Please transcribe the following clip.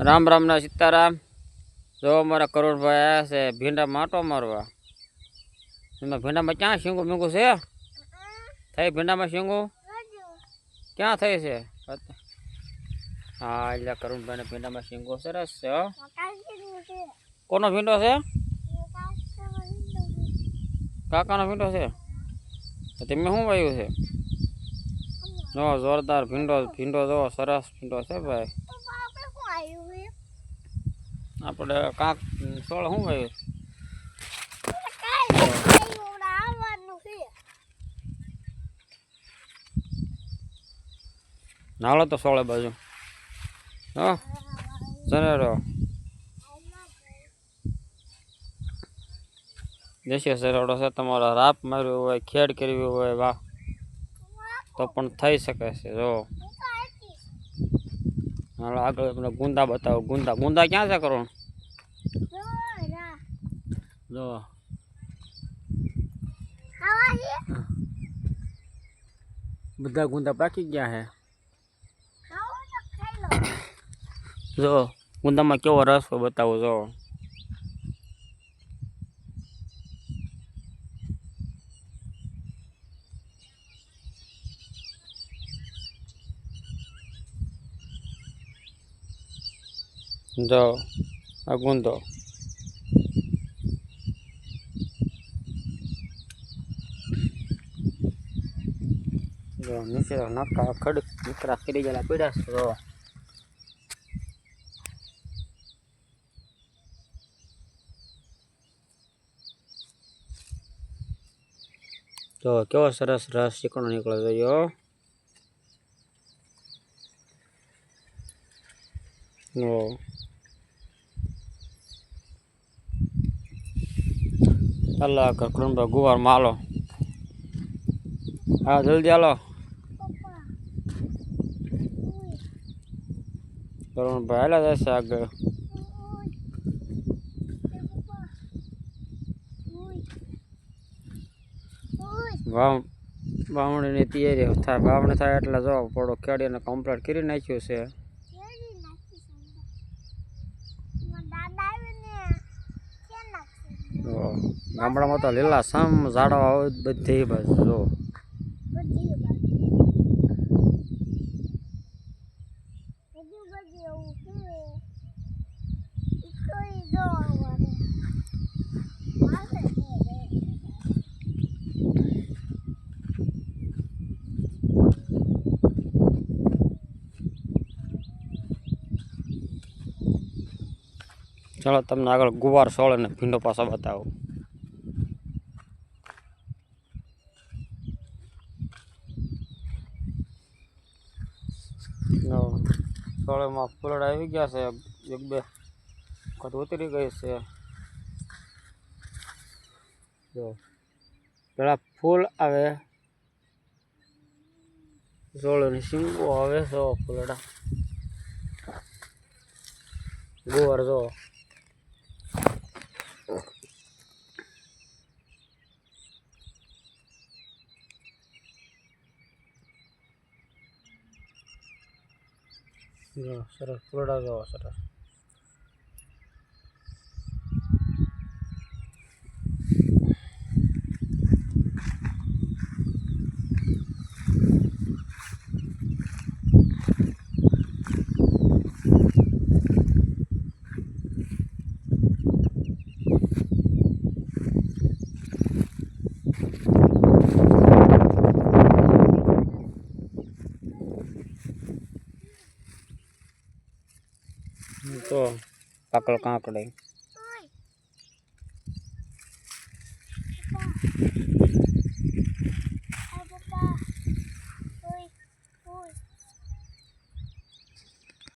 રામ રામના સીતારામ. જો અમારા કરોડભાઈ આવ્યા છે, ભીંડા માટો મારવા. એમાં ભીંડામાં ક્યાં શીંગું મીંગું છે? થઈ ભીંડામાં શીંગું? ક્યાં થઈ છે? હા, એટલે કરુણભાઈને ભીંડામાં શીંગો સરસ છે કોનો ભીંડો છે? કાકાનો ભીંડો છે? તમે શું વાયું છે? જો, જોરદાર ભીંડો ભીંડો જો, સરસ ભીંડો છે ભાઈ. આપણે કાંક સોળ શું વાવ્યું નાળો તો સોળે બાજુ. હો સરેરો દેશી સરેડો છે તમારો રાપ માર્યો હોય ખેડ કરવી હોય વાહ. તો પણ થઈ શકે છે જો. હાલો આગળ તમને ગુંદા બતાવો. ગુંદા. ગુંદા ક્યાં છે કરો જો. બધા ગુંદા પાકી ગયા છે જો ગુંદામાં કેવો રસ હોય બતાવો જો. જો આ ગુંદો જો, નીચે નકા ખડ નીકળા ફરી ગયેલા પીડા જો. તો કેવો સરસ રસ ચીકણો નીકળે છે, જો. ઓ ચાલો કરુણભાઈ ગુવાર માલો. હા, જલ્દી હાલો. કરુણભાઈ હાલા જશે આગળ વાવ વાવણીની તૈયારી થાય વાવણી થાય એટલે જો પડો ખેડીને કમ્પ્લીટ કરી નાખ્યું છે તો ગામડામાં તો લીલા સામ ઝાડવા હોય બધી બાજુ જો. ચાલો, તમને આગળ ગુવાર સોળ અને ભીંડો પાછા બતાવો. સોળેમાં ફૂલડ આવી ગયા છે. એક બે વખત ઉતરી ગઈ છે. જો, પેલા ફૂલ આવે. સોળની શીંગો આવે સો ફૂલડા. ગુવાર, જો. જો સરસ ફૂલડા જો સરસ તો પાકલ કાંકડી